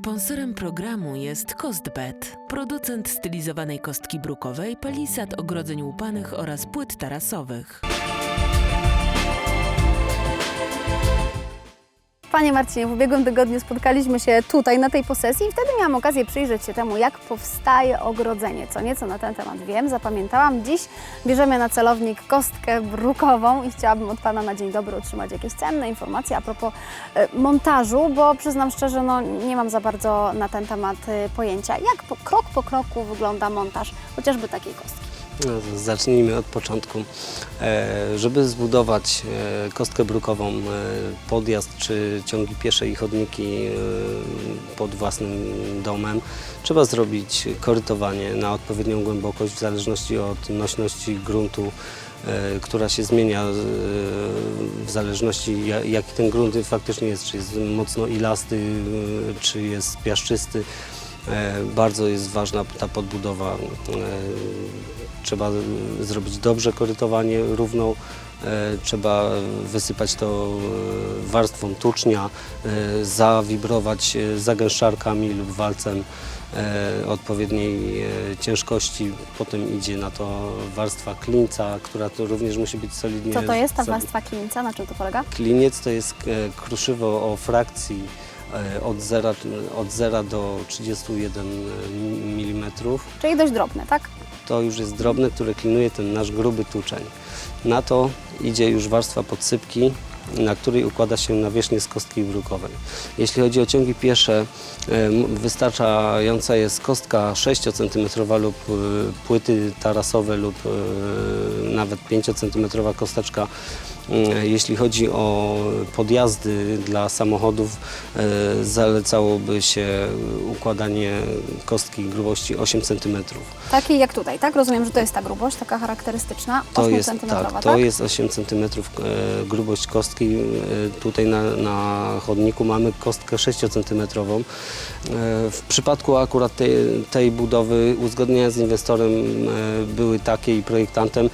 Sponsorem programu jest Costbet, producent stylizowanej kostki brukowej, palisad ogrodzeń łupanych oraz płyt tarasowych. Panie Marcinie, w ubiegłym tygodniu spotkaliśmy się tutaj na tej posesji i wtedy miałam okazję przyjrzeć się temu, jak powstaje ogrodzenie. Co nieco na ten temat wiem, zapamiętałam. Dziś bierzemy na celownik kostkę brukową i chciałabym od Pana na dzień dobry otrzymać jakieś cenne informacje a propos e, montażu, bo przyznam szczerze, no, nie mam za bardzo na ten temat e, pojęcia. Jak po, krok po kroku wygląda montaż chociażby takiej kostki? Zacznijmy od początku. E, Żeby zbudować e, kostkę brukową, e, podjazd czy ciągi piesze i chodniki pod własnym domem, trzeba zrobić korytowanie na odpowiednią głębokość w zależności od nośności gruntu, która się zmienia w zależności ja- jaki ten grunt faktycznie jest, czy jest mocno ilasty, czy jest piaszczysty. E, Bardzo jest ważna ta podbudowa. E, Trzeba zrobić dobrze korytowanie równą. e, Trzeba wysypać to warstwą tucznia, zawibrować zagęszczarkami lub walcem odpowiedniej ciężkości. Potem idzie na to warstwa klińca, która to również musi być solidnie. Co to jest ta warstwa klinica? Na czym to polega? Kliniec to jest kruszywo o frakcji od 0, od 0 do 31 mm. Czyli dość drobne, tak? To już jest drobne, które klinuje ten nasz gruby tuczeń. Na to idzie już warstwa podsypki, na której układa się nawierzchnię z kostki brukowej. Jeśli chodzi o ciągi piesze, wystarczająca jest kostka 6 cm lub e, płyty tarasowe lub e, nawet 5 cm kosteczka. E, Jeśli chodzi o podjazdy dla samochodów, zalecałoby się układanie kostki grubości 8 cm. Takiej jak tutaj, tak? Rozumiem, że to jest ta grubość, taka charakterystyczna, To 8 jest, cm, tak, tak? to jest 8 cm grubość kostki. E, tutaj na, na chodniku mamy kostkę 6 cm. E, w przypadku akurat tej, tej budowy uzgodnienia z inwestorem e, były takie i projektantem,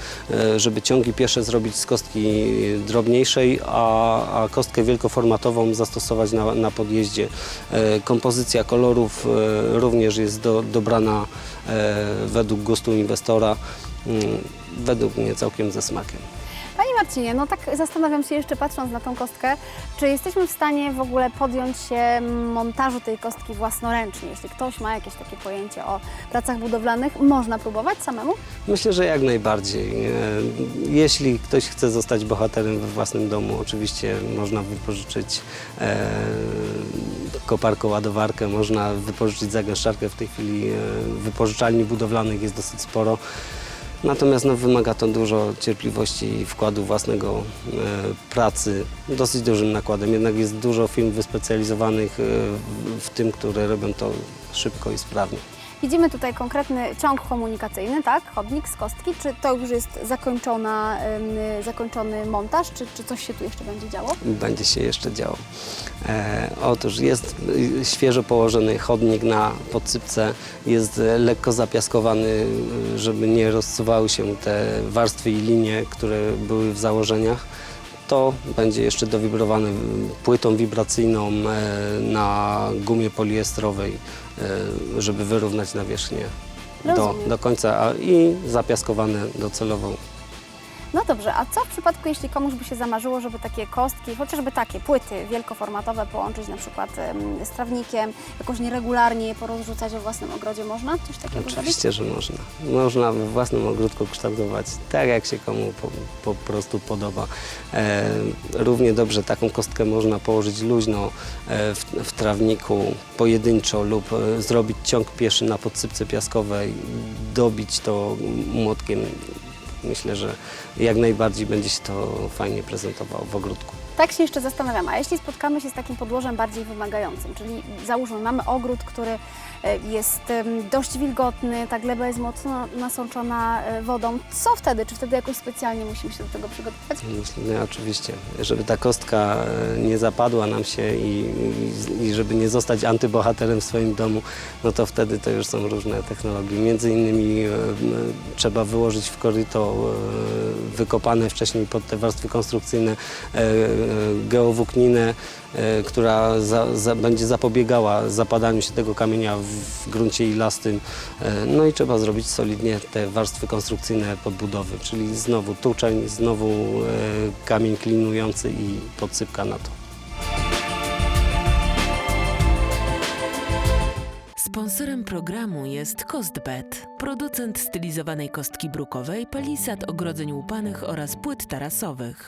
żeby ciągi piesze zrobić z kostki drobniejszej, a, a kostkę wielkoformatową zastosować na, na podjeździe. Kompozycja kolorów również jest do, dobrana według gustu inwestora. Mm, według mnie całkiem ze smakiem. Marcinie, no tak zastanawiam się jeszcze patrząc na tą kostkę, czy jesteśmy w stanie w ogóle podjąć się montażu tej kostki własnoręcznie? Jeśli ktoś ma jakieś takie pojęcie o pracach budowlanych, można próbować samemu? Myślę, że jak najbardziej. E, Jeśli ktoś chce zostać bohaterem we własnym domu, oczywiście można wypożyczyć e, koparkę, ładowarkę, można wypożyczyć zagęszczarkę. W tej chwili e, wypożyczalni budowlanych jest dosyć sporo. Natomiast no, wymaga to dużo cierpliwości i wkładu własnego e, pracy, dosyć dużym nakładem. Jednak jest dużo firm wyspecjalizowanych e, w- tym, które robią to szybko i sprawnie. Widzimy tutaj konkretny ciąg komunikacyjny, tak? Chodnik z kostki. Czy to już jest zakończona, zakończony montaż, czy, czy coś się tu jeszcze będzie działo? będzie się jeszcze działo. E, otóż jest y, świeżo położony chodnik na podsypce, jest e, lekko zapiaskowany, y, żeby nie rozsuwały się te warstwy i linie, które były w założeniach. To będzie jeszcze dowibrowane płytą wibracyjną e, na gumie poliestrowej, e, żeby wyrównać nawierzchnię do, Rozumiem. do końca a, i zapiaskowane docelowo No dobrze, a co w przypadku, jeśli komuś by się zamarzyło, żeby takie kostki, chociażby takie płyty wielkoformatowe połączyć na przykład z trawnikiem, jakoś nieregularnie je porozrzucać we własnym ogrodzie, można coś takiego? Oczywiście, że można. Można we własnym ogródku kształtować tak, jak się komu po, po prostu podoba. E, równie dobrze taką kostkę można położyć luźno e, w, w trawniku, pojedynczo lub e, zrobić ciąg pieszy na podsypce piaskowej, dobić to młotkiem. Myślę, że jak najbardziej będzie się to fajnie prezentowało w ogródku. Tak się jeszcze zastanawiam, a jeśli spotkamy się z takim podłożem bardziej wymagającym, czyli załóżmy, mamy ogród, który e, jest dość wilgotny, ta gleba jest mocno nasączona e, wodą, co wtedy? Czy wtedy jakoś specjalnie musimy się do tego przygotować? Myślę, no, oczywiście, żeby ta kostka e, nie zapadła nam się i, i, żeby nie zostać antybohaterem w swoim domu, no to wtedy to już są różne technologie. Między innymi trzeba wyłożyć w koryto wykopane wcześniej pod te warstwy konstrukcyjne geowłókninę, e, która za, za, będzie zapobiegała zapadaniu się tego kamienia w, w gruncie ilastym. E, No i trzeba zrobić solidnie te warstwy konstrukcyjne podbudowy, czyli znowu tuczeń, znowu e, kamień klinujący i podsypka na to. Sponsorem programu jest Costbed, producent stylizowanej kostki brukowej, palisad ogrodzeń łupanych oraz płyt tarasowych.